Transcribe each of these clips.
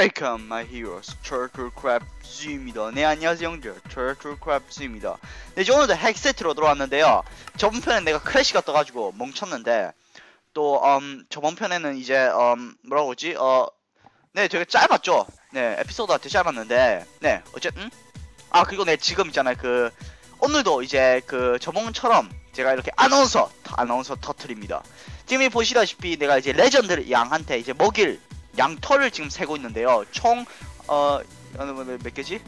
Welcome my heroes. Turtle Crab Z입니다. 네 안녕하세요 형들. Turtle Crab Z입니다. 네 오늘도 핵 세트로 들어왔는데요. 저번 편에 내가 크래시가 떠가지고 멈췄는데 또 음, 저번 편에는 이제 음, 뭐라고 그러지? 어 네 되게 짧았죠? 네 에피소드가 되지 않았는데 네 어쨌든 아 그리고 네 지금 있잖아요. 그 오늘도 이제 그 저번처럼 제가 이렇게 아나운서 아나운서 터트립니다. 지금 이 보시다시피 내가 이제 레전드 양한테 이제 먹일 양털을 지금 세고 있는데요. 총, 어, 어느 뭐, 몇 개지?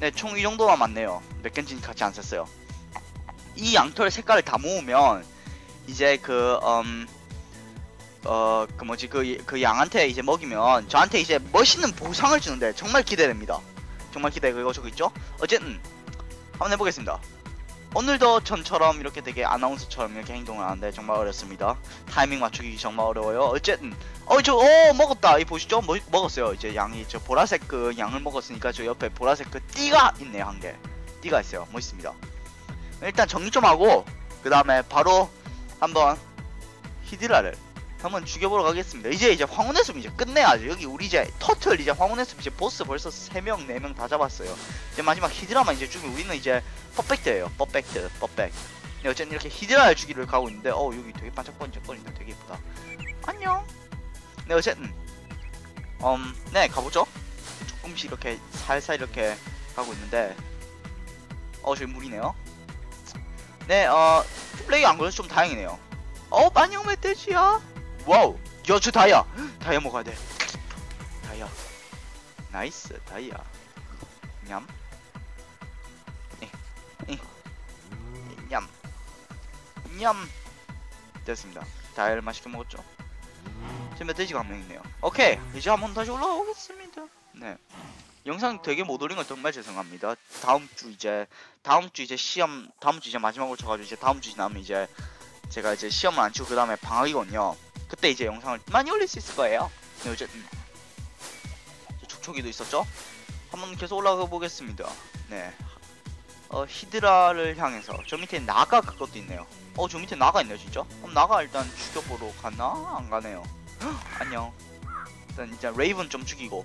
네, 총 이 정도만 맞네요. 몇 개인지 같이 안 셌어요. 이 양털 색깔을 다 모으면, 이제 그, 음, 어, 그 뭐지, 그, 그 양한테 이제 먹이면, 저한테 이제 멋있는 보상을 주는데, 정말 기대됩니다. 정말 기대되고, 저거 있죠? 어쨌든, 한번 해보겠습니다. 오늘도 전처럼 이렇게 되게 아나운서처럼 이렇게 행동을 하는데 정말 어렵습니다. 타이밍 맞추기 정말 어려워요. 어쨌든 어저 어 먹었다 이 보시죠 뭐, 먹었어요 이제 양이 저 보라색 그 양을 먹었으니까 저 옆에 보라색 그 띠가 있네요 한 개 띠가 있어요 멋있습니다. 일단 정리 좀 하고 그 다음에 바로 한번 히드라를 한번 죽여보러 가겠습니다. 이제 이제 황혼의 숲 이제 끝내야죠. 여기 우리 이제 터틀 이제 황혼의 숲 이제 보스 벌써 3명 4명 다 잡았어요. 이제 마지막 히드라만 이제 죽이면 우리는 이제 퍼펙트예요. 퍼펙트 퍼펙트. 네, 어쨌든 이렇게 히드라를 죽이러 가고 있는데 어 여기 되게 반짝반짝거린다. 되게 예쁘다. 안녕. 네 어쨌든 음, 네 가보죠. 조금씩 이렇게 살살 이렇게 가고 있는데 어 저기 물이네요. 네, 어 플레이 안 걸려서 좀 다행이네요. 어 안녕 멧돼지야. 와우, 여주 다이아. 다이아 먹어야 돼. 다이아. 나이스 다이아. 냠. 냠. 냠. 됐습니다. 다이아를 맛있게 먹었죠. 지금 멧돼지가 한 명 있네요. 오케이, 이제 한번 다시 올라오겠습니다. 네. 영상 되게 못 올린 건 정말 죄송합니다. 다음 주 이제 다음 주 이제 시험 다음 주 이제 마지막으로 쳐가지고 이제 다음 주 지나면 이제 제가 이제 시험을 안 치고 그 다음에 방학이거든요. 그때 이제 영상을 많이 올릴 수 있을 거예요. 네, 어쨌든 촉촉이도 있었죠. 한번 계속 올라가 보겠습니다. 네. 어 히드라를 향해서 저 밑에 나가 그것도 있네요. 어 저 밑에 나가 있네요 진짜. 그럼 나가 일단 죽여보러 가나 안 가네요. 헉, 안녕. 일단 이제 레이븐 좀 죽이고.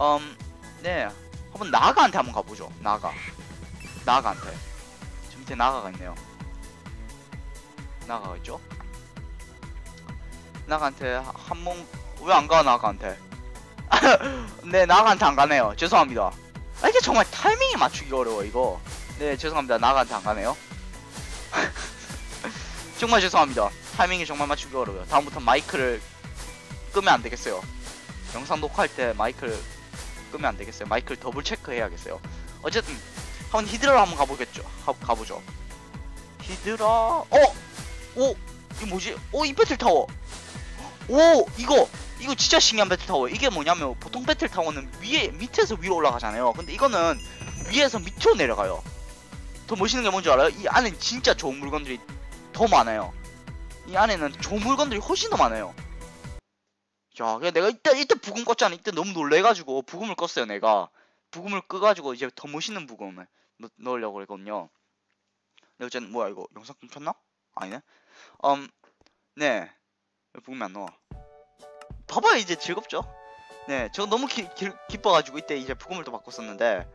음, 네. 한번 나가한테 한번 가보죠. 나가. 나가한테. 저 밑에 나가가 있네요. 나가가 있죠? 나가한테 한번 왜안 가 나가한테? 네 나가한테 안 가네요. 죄송합니다. 아, 이게 정말 타이밍이 맞추기 어려워 이거. 네 죄송합니다. 나가한테 안 가네요. 정말 죄송합니다. 타이밍이 정말 맞추기 어려워요. 다음부터 마이크를 끄면 안 되겠어요. 영상 녹화할 때 마이크를 끄면 안 되겠어요. 마이크를 더블 체크해야겠어요. 어쨌든 한번 히드라로 한번 가보겠죠. 가, 가보죠. 히드라. 어, 오, 이거 뭐지? 오, 이 배틀 타워. 오, 이거 이거 진짜 신기한 배틀 타워. 이게 뭐냐면 보통 배틀 타워는 위에 밑에서 위로 올라가잖아요. 근데 이거는 위에서 밑으로 내려가요. 더 멋있는 게 뭔지 알아요? 이 안에 진짜 좋은 물건들이 더 많아요. 이 안에는 좋은 물건들이 훨씬 더 많아요. 야, 내가 이때 이때 부금 껐잖아. 이때 너무 놀래가지고 부금을 껐어요. 내가 부금을 끄가지고 이제 더 멋있는 부금을 넣, 넣으려고 그랬거든요. 근데 어쨌든 뭐야 이거 영상 멈췄나? 아니네. 음, 네. 왜 부금이 안 나와? 봐봐요 이제 즐겁죠? 네, 저 너무 기, 기, 기뻐가지고 이때 이제 부금을 또 바꿨었는데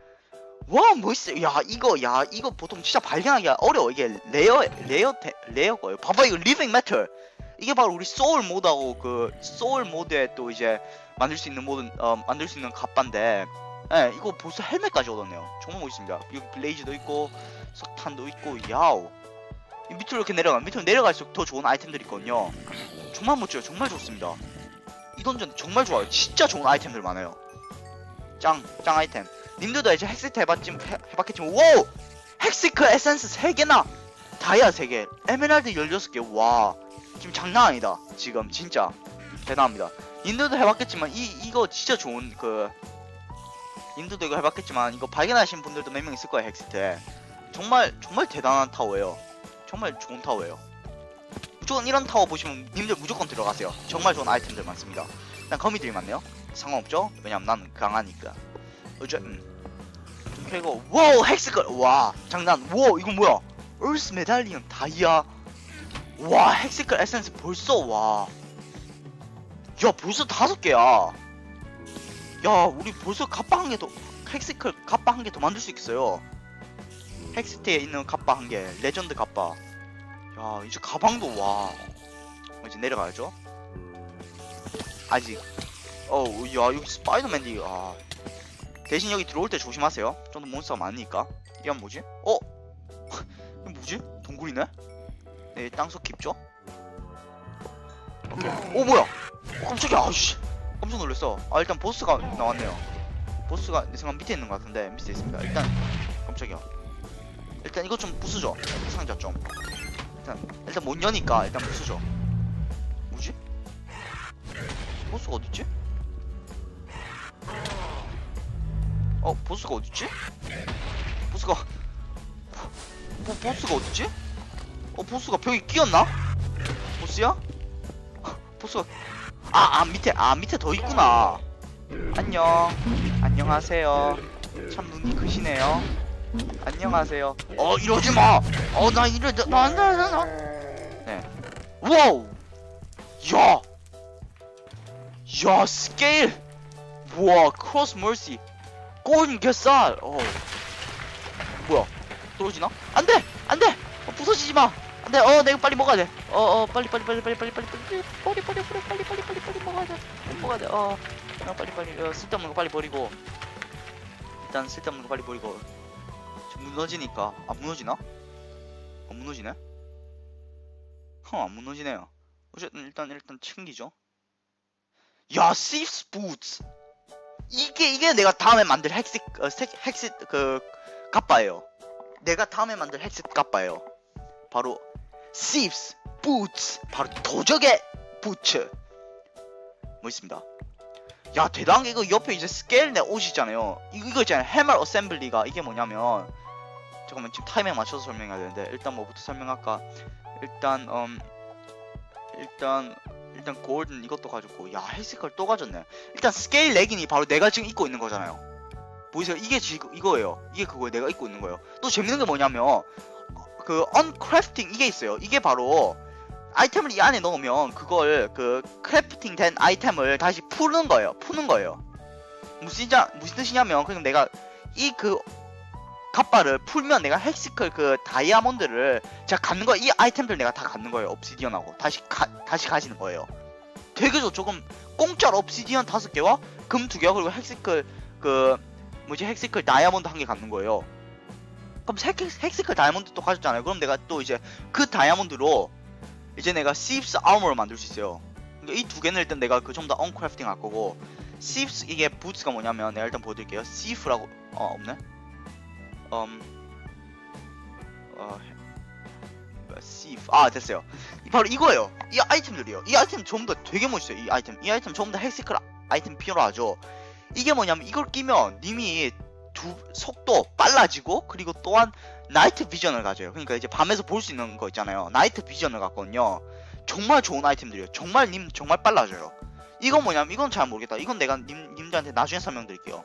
와 멋있어. 야 이거 야 이거 보통 진짜 발견하기가 어려워. 이게 레어 레어 테, 레어 거예요. 봐봐 이거 리빙 메탈. 이게 바로 우리 소울 모드하고 그 소울 모드에 또 이제 만들 수 있는 모드 어, 만들 수 있는 갑반데 예 이거 벌써 헬멧까지 얻었네요 정말 멋있습니다 여기 블레이즈도 있고 석탄도 있고 야우 이 밑으로 이렇게 내려가. 밑으로 내려갈수록 더 좋은 아이템들이 있거든요. 정말 멋져요. 정말 좋습니다. 이 던전 정말 좋아요. 진짜 좋은 아이템들 많아요. 짱 짱 아이템. 님들도 이제 헥스트 해봤지, 해, 해봤겠지만 오! 헥스크 에센스 3개나! 다이아 3개. 에메랄드 16개. 와. 지금 장난 아니다. 지금 진짜. 대단합니다. 인도도 해봤겠지만 이 이거 진짜 좋은 그 인도도 이거 해봤겠지만 이거 발견하신 분들도 몇 명 있을 거예요 헥스트에. 정말 정말 대단한 타워예요. 정말 좋은 타워예요. 무조건 이런 타워 보시면 님들 무조건 들어가세요. 정말 좋은 아이템들 많습니다. 일단 거미들이 많네요. 상관없죠? 왜냐면 나는 강하니까. 어쨌든 그리고 와우 헥스걸 와 장난 와 이거 뭐야? 얼스 메달리언 다이아 와 핵색깔 에센스 벌써 와. 야 벌써 다섯 개야. 야 우리 벌써 갑바 한개더 헥스클 갑바 한 개 더 만들 수 있겠어요 헥스트에 있는 갑바 한 개 레전드 갑바. 야 이제 가방도 와. 이제 내려가야죠. 아직. 어우 야 여기 스파이더맨이 아. 대신 여기 들어올 때 조심하세요. 좀 더 몬스터가 많으니까. 이건 뭐지? 어? 이거 뭐지? 동굴이네? 네 땅속 깊죠? 오케이. 오 뭐야? 어, 깜짝이야 아씨. 깜짝 놀랐어. 아 일단 보스가 나왔네요. 보스가 내 생각 밑에 있는 것 같은데 밑에 있습니다. 일단 깜짝이야 일단 이거 좀 부수죠 상자 좀 일단 일단 못 여니까 일단 부수죠 뭐지? 보스가 어딨지? 어 보스가 어딨지? 보스가 보, 보스가 어딨지? 어 보스가 벽에 끼었나? 보스야? 보스가 아, 아 밑에 아 밑에 더 있구나 안녕 안녕하세요 참 눈이 크시네요 안녕하세요 어 이러지 마 어나 이러 나나나 네 와우 야 야 스케일 우와 크로스 멀시 골든 개쌀 어 뭐야 떨어지나 안 돼 안 돼 어, 부서지지 마 안 돼 어 내가 빨리 먹어야 돼 어어 빨리 빨리 빨리 빨리 빨리 빨리 빨리 빨리 빨리 빨리 빨리 빨리 빨리 빨리 빨리 먹어야 돼 먹어야 돼 어 어, 빨리 빨리 어, 쓸데없는 거 빨리 버리고 일단 쓸데없는 거 빨리 버리고 무너지니까. 안 무너지나? 안 무너지네? 허안 무너지네요. 어쨌든 일단 일단 챙기죠. 야 시프스 부츠 이게 이게 내가 다음에 만들 헥스 어, 색- 헥스 그 갑바예요. 내가 다음에 만들 헥스 갑바예요. 바로 시프스 부츠 바로 도적의 부츠! 멋있습니다. 야 대단한 게 이거 옆에 이제 스케일 내 옷이잖아요. 이거, 이거 있잖아요. 해멀 어셈블리가. 이게 뭐냐면 잠깐만 지금 타이밍 맞춰서 설명해야 되는데 일단 뭐부터 설명할까? 일단 음 일단 일단 골든 이것도 가졌고 야 헬스컬 또 가졌네. 일단 스케일 레깅이 바로 내가 지금 입고 있는 거잖아요. 보이세요? 이게 지금 이거예요. 이게 그거예요. 내가 입고 있는 거예요. 또 재밌는 게 뭐냐면 그 언크래프팅 이게 있어요. 이게 바로 아이템을 이 안에 넣으면 그걸 그 크래프팅 된 아이템을 다시 푸는 거예요. 푸는 거예요. 무슨 무슨 뜻이냐면 그냥 내가 이 그 갑바를 풀면 내가 헥시클 그 다이아몬드를 제가 갖는 거이 아이템들 내가 다 갖는 거예요. 옵시디언하고. 다시 가, 다시 가지는 거예요. 되게 좋 조금 공짜로 옵시디언 다섯 개와 금 두 개와 그리고 헥시클 그 뭐지? 헥시클 다이아몬드 한 개 갖는 거예요. 그럼 헥, 헥시클 다이아몬드 또 가졌잖아요. 그럼 내가 또 이제 그 다이아몬드로 이제 내가 시프스 아머를 만들 수 있어요. 이두 개는 일단 내가 그 전부 다 언크래프팅 할 거고 시프스 이게 부츠가 뭐냐면 내가 일단 보여드릴게요. 시프라고 어 없네 음 어, 아 됐어요. 이 바로 이거예요. 이 아이템들이요. 이 아이템 전부 다 되게 멋있어요 이 아이템. 이 아이템 전부 다 헬스클 아이템 필요하죠. 이게 뭐냐면 이걸 끼면 님이 두 속도 빨라지고 그리고 또한 나이트 비전을 가져요. 그러니까 이제 밤에서 볼 수 있는 거 있잖아요. 나이트 비전을 갖거든요. 정말 좋은 아이템들이에요. 정말 님 정말 빨라져요. 이건 뭐냐면 이건 잘 모르겠다. 이건 내가 님, 님들한테 나중에 설명드릴게요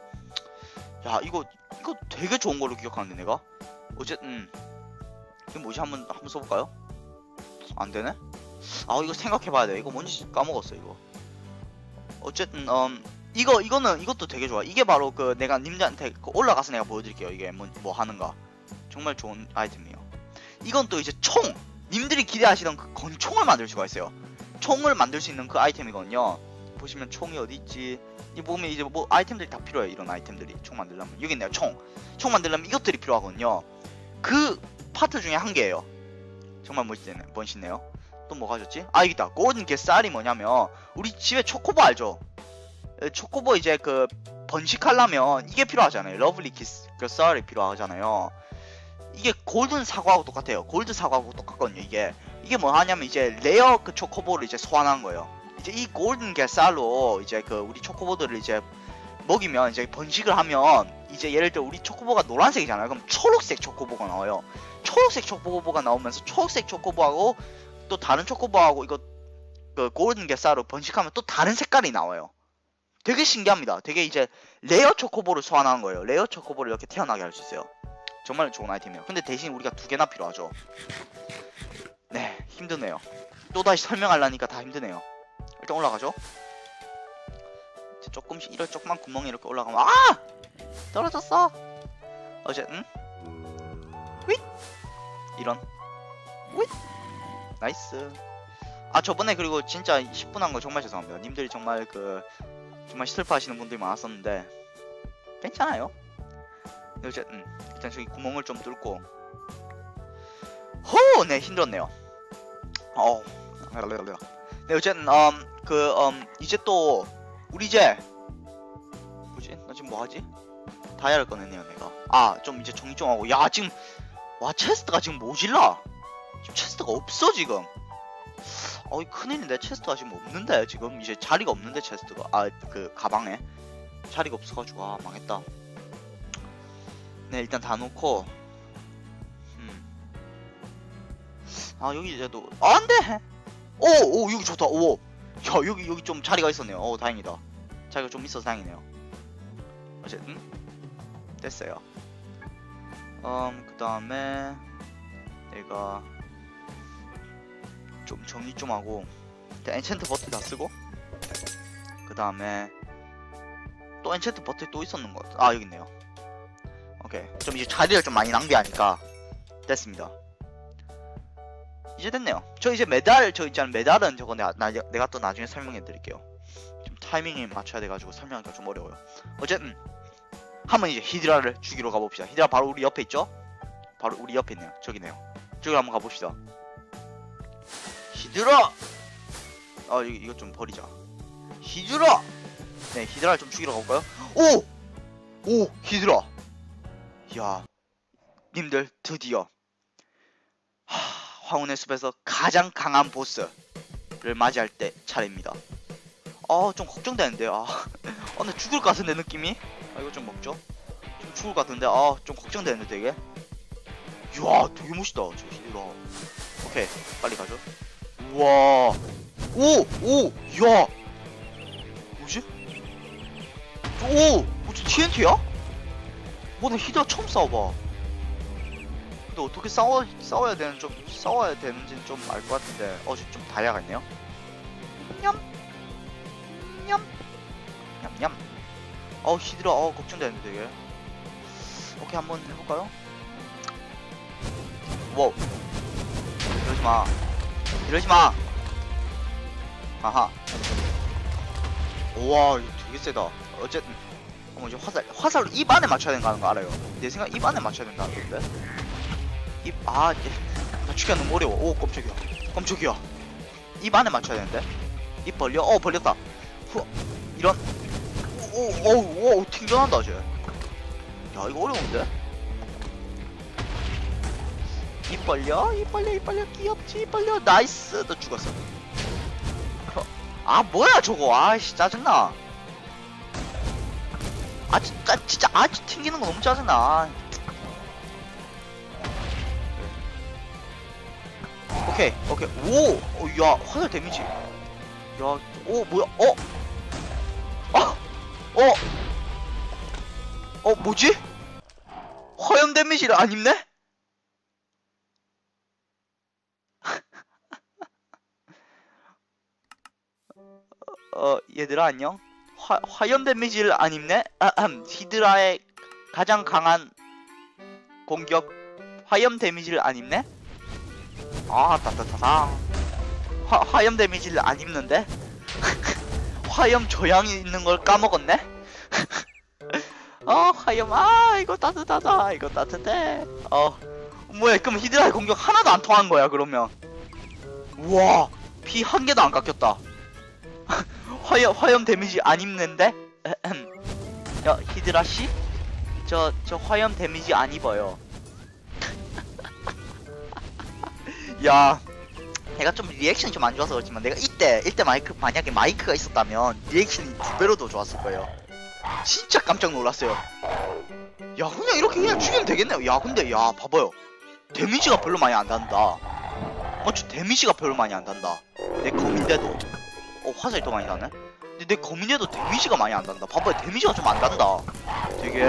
야 이거 이거 되게 좋은 걸로 기억하는데 내가? 어쨌든 이거 뭐지? 한번 한번 써볼까요? 안 되네? 아 이거 생각해봐야 돼. 이거 뭔지 까먹었어 이거. 어쨌든 음 이거 이거는 이것도 되게 좋아. 이게 바로 그 내가 님들한테 그 올라가서 내가 보여드릴게요. 이게 뭐, 뭐 하는가. 정말 좋은 아이템이에요. 이건 또 이제 총! 님들이 기대하시던 그 권총을 만들 수가 있어요. 총을 만들 수 있는 그 아이템이거든요. 보시면 총이 어디 있지 이 보면 이제 뭐 아이템들이 다 필요해요. 이런 아이템들이. 총 만들려면. 여기 있네요. 총. 총 만들려면 이것들이 필요하거든요. 그 파트 중에 한 개예요. 정말 멋있네 멋있네요. 또 뭐가 졌지? 아 여기 있다. 골든 게쌀이 뭐냐면 우리 집에 초코보 알죠? 에, 초코보 이제 그 번식하려면 이게 필요하잖아요. 러블리 키스 그 쌀이 필요하잖아요. 이게 골든 사과하고 똑같아요. 골드 사과하고 똑같거든요 이게. 이게 뭐 하냐면 이제 레어 그 초코보를 이제 소환한 거예요 이제 이 골든 게쌀로 이제 그 우리 초코보들을 이제 먹이면 이제 번식을 하면 이제 예를 들어 우리 초코보가 노란색이잖아요. 그럼 초록색 초코보가 나와요. 초록색 초코보가 나오면서 초록색 초코보하고 또 다른 초코보하고 이거 그 골든 게쌀로 번식하면 또 다른 색깔이 나와요. 되게 신기합니다. 되게 이제 레어 초코보를 소환하는 거예요. 레어 초코보를 이렇게 태어나게 할 수 있어요. 정말 좋은 아이템이에요. 근데 대신 우리가 두 개나 필요하죠. 네 힘드네요. 또다시 설명하려니까 다 힘드네요 일단 올라가죠? 조금씩 이런 조그만 구멍이 이렇게 올라가면 아! 떨어졌어? 어쨌든 윗 이런. 윗 나이스. 아 저번에 그리고 진짜 10분 한 거 정말 죄송합니다. 님들이 정말 그 정말 슬퍼하시는 분들이 많았었는데 괜찮아요. 네, 어쨌든 일단 저기 구멍을 좀 뚫고. 호네 힘들었네요. 어 네, 어쨌든 음, 그 음, 이제 또 우리 이제 뭐지? 나 지금 뭐 하지? 다이아를 꺼냈네요, 내가. 아, 좀 이제 정리 좀 하고. 야, 지금 와 체스트가 지금 모질라. 지금 체스트가 없어 지금. 어이 큰일인데 체스트가 지금 없는데 지금 이제 자리가 없는데 체스트가 아 그 가방에 자리가 없어가지고 아 망했다. 네 일단 다 놓고. 음. 아 여기 이제 또 아, 안돼. 오, 오, 여기 좋다. 오. 야, 여기, 여기 좀 자리가 있었네요. 오, 다행이다. 자리가 좀 있어서 다행이네요. 어쨌든, 됐어요. 음, 그 다음에, 내가, 좀 정리 좀 하고, 엔챈트 버튼 다 쓰고, 그 다음에, 또 엔챈트 버튼 또 있었는 것 같아. 아, 여기 있네요. 오케이. 좀 이제 자리를 좀 많이 낭비하니까, 됐습니다. 이제 됐네요. 저 이제 메달 저 있잖아 메달은 저거 내가 나, 내가 또 나중에 설명해 드릴게요. 좀 타이밍에 맞춰야 돼가지고 설명하기가 좀 어려워요. 어쨌든 한번 이제 히드라를 죽이러 가봅시다. 히드라 바로 우리 옆에 있죠? 바로 우리 옆에 있네요. 저기네요. 저기 한번 가봅시다. 히드라! 아 이거, 이거 좀 버리자. 히드라! 네 히드라를 좀 죽이러 가볼까요? 오! 오! 히드라! 야 님들 드디어 하, 황혼의 숲에서 가장 강한 보스를 맞이할 때 차례입니다. 아, 좀 걱정되는데, 아. 아, 근데 죽을 것 같은데, 느낌이? 아, 이거 좀 먹죠? 좀 죽을 것 같은데, 아, 좀 걱정되는데, 되게? 이야, 되게 멋있다, 저 히드라. 오케이, 빨리 가죠. 우와. 오! 오! 이야! 뭐지? 오! 뭐지, TNT야? 뭐, 나 히드라 처음 싸워봐. 근데 어떻게 싸워 싸워야 되는 좀 싸워야 되는지는 좀 알 것 같은데 어 좀 다이아가 있네요. 냠, 냠, 냠 냠. 어 히드라 어 걱정되는데 되게. 오케이 한번 해볼까요? 와우. 이러지 마. 이러지 마. 아하. 우와 되게 세다. 어쨌든 어 이제 화살 화살로 입 안에 맞춰야 되는 거 알아요. 내 생각 입 안에 맞춰야 된다는 건데. 입, 아, 예. 나 죽기가 너무 어려워. 오, 깜짝이야. 깜짝이야. 입 안에 맞춰야 되는데. 입 벌려? 어, 벌렸다. 후, 이런. 오, 오, 오, 오, 튕겨난다, 쟤. 야, 이거 어려운데? 입 벌려? 입 벌려, 입 벌려. 귀엽지, 입 벌려. 나이스. 너 죽었어. 어, 아, 뭐야, 저거. 아이씨, 짜증나. 아, 진짜, 진짜, 아, 튕기는 거 너무 짜증나. 오케이 오케이 오! 어, 야 화살 데미지 야오 뭐야 어? 아! 어? 어 뭐지? 화염 데미지를 안 입네? 어 얘들아 안녕 화, 화염 데미지를 안 입네? 아흠 히드라의 가장 강한 공격 화염 데미지를 안 입네? 아 따뜻하다 화, 화염 데미지를 안 입는데? 화염 조향이 있는 걸 까먹었네? 어 화염 아 이거 따뜻하다 이거 따뜻해 어 뭐야 그럼 히드라의 공격 하나도 안 통한 거야 그러면 우와 피 한 개도 안 깎였다 화염 화염 데미지 안 입는데? 야 히드라 씨? 저 저 화염 데미지 안 입어요 야. 내가 좀 리액션이 좀 안 좋아서 그렇지만 내가 이때 이때 마이크 만약에 마이크가 있었다면 리액션이 두 배로 더 좋았을 거예요. 진짜 깜짝 놀랐어요. 야 그냥 이렇게 그냥 죽이면 되겠네요 야 근데 야 봐봐요. 데미지가 별로 많이 안 단다. 어저 데미지가 별로 많이 안 단다. 내 검인데도. 어 화살이 더 많이 나네? 근데 내 검인데도 데미지가 많이 안 단다. 봐봐요. 데미지가 좀 안 단다. 되게.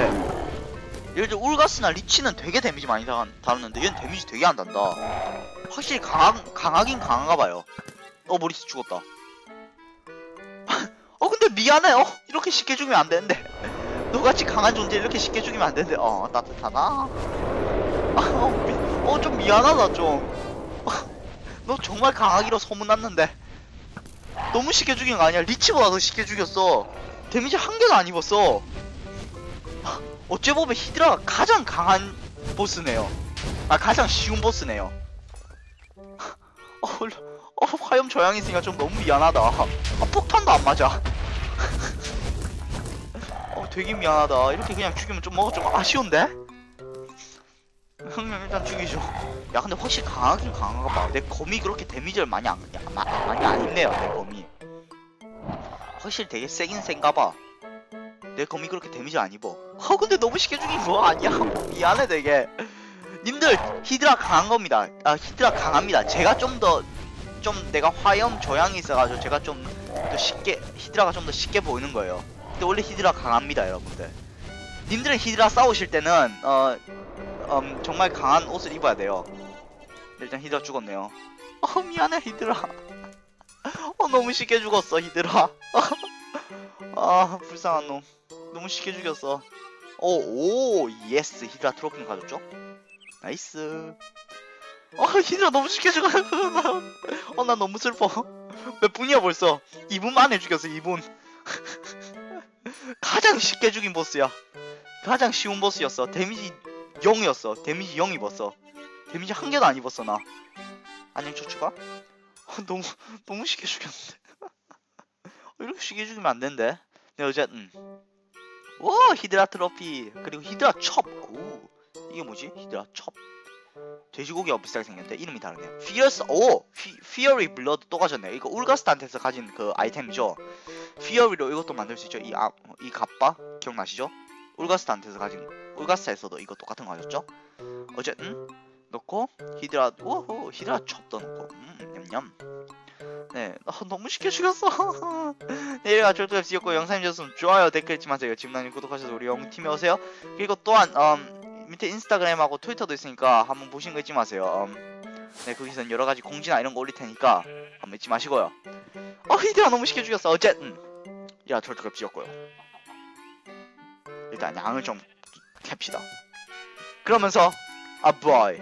예를 들어 울가스나 리치는 되게 데미지 많이 다, 다루는데 얘는 데미지 되게 안 단다 확실히 강하, 강하긴 강한가 봐요. 어 모리스 죽었다. 어 근데 미안해요 이렇게 쉽게 죽이면 안 되는데. 너같이 강한 존재 이렇게 쉽게 죽이면 안 되는데. 어 따뜻하다. 어좀 미안하다 좀너 정말 강하기로 소문났는데. 너무 쉽게 죽인 거 아니야? 리치보다 더 쉽게 죽였어. 데미지 한 개도 안 입었어. 어째 보면 히드라가 가장 강한 보스네요. 아 가장 쉬운 보스네요 어, 어 화염 저항 있으니까 좀 너무 미안하다. 아 폭탄도 안 맞아. 어 되게 미안하다. 이렇게 그냥 죽이면 좀 뭐가 좀 아쉬운데? 형님 일단 죽이죠. 야 근데 확실히 강하긴 강한가 봐내 검이 그렇게 데미지를 많이 안 야, 마, 많이 안 입네요 내 검이. 확실히 되게 세긴 센가 봐내 검이 그렇게 데미지 안 입어. 아 근데 너무 쉽게 죽인 거 아니야? 미안해 되게 님들 히드라 강한 겁니다. 아 히드라 강합니다. 제가 좀더좀 내가 화염 조향이 있어가지고 제가 좀 더 쉽게 히드라가 좀 더 쉽게 보이는 거예요. 근데 원래 히드라 강합니다 여러분들. 님들은 히드라 싸우실 때는 어 음, 정말 강한 옷을 입어야 돼요. 일단 히드라 죽었네요. 어 미안해 히드라. 어 너무 쉽게 죽었어 히드라. 아 불쌍한 놈. 너무 쉽게 죽였어. 오, 오 예스. 히드라 트로피는 가졌죠 나이스. 어 히드라 너무 쉽게 죽어요 어나 너무 슬퍼. 몇 분이야 벌써? 2분 만에 죽였어 2분. 가장 쉽게 죽인 보스야. 가장 쉬운 보스였어. 데미지 0이었어. 데미지 0 입었어 데미지 한 개도 안 입었어 나. 안녕 초추가? 어, 너무 너무 쉽게 죽였는데. 이렇게 쉽게 죽이면 안 되는데 네 어쨌든 와 히드라 트로피. 그리고 히드라 첩. 오, 이게 뭐지? 히드라 첩. 돼지고기와 비슷하게 생겼는데 이름이 다르네요. 피어스 오! 피, 피어리 블러드 또 가졌네 이거 울가스탄테서 가진 그 아이템이죠? 피어리로 이것도 만들 수 있죠? 이, 아, 이 갑바? 기억나시죠? 울가스탄테서 가진 울가스에서도 이거 똑같은 거 가졌죠? 어쨌든 넣고 히드라 오호 히드라 첩도 넣고. 음 냠냠. 네 아, 너무 쉽게 죽였어. 내일가 절도앱 지었고 영상이 좋았으면 좋아요 댓글 잊지 마세요. 지금 나님 구독하셔서 우리 영팀에 오세요. 그리고 또한 음, 밑에 인스타그램하고 트위터도 있으니까 한번 보시는 거 잊지 마세요. 음, 네 거기선 여러 가지 공지나 이런 거 올릴 테니까 한번 잊지 마시고요. 어 히드라 너무 쉽게 죽였어. 어쨌든. 야 절도앱 지었고요. 일단 양을 좀 캡시다. 그러면서 아 boy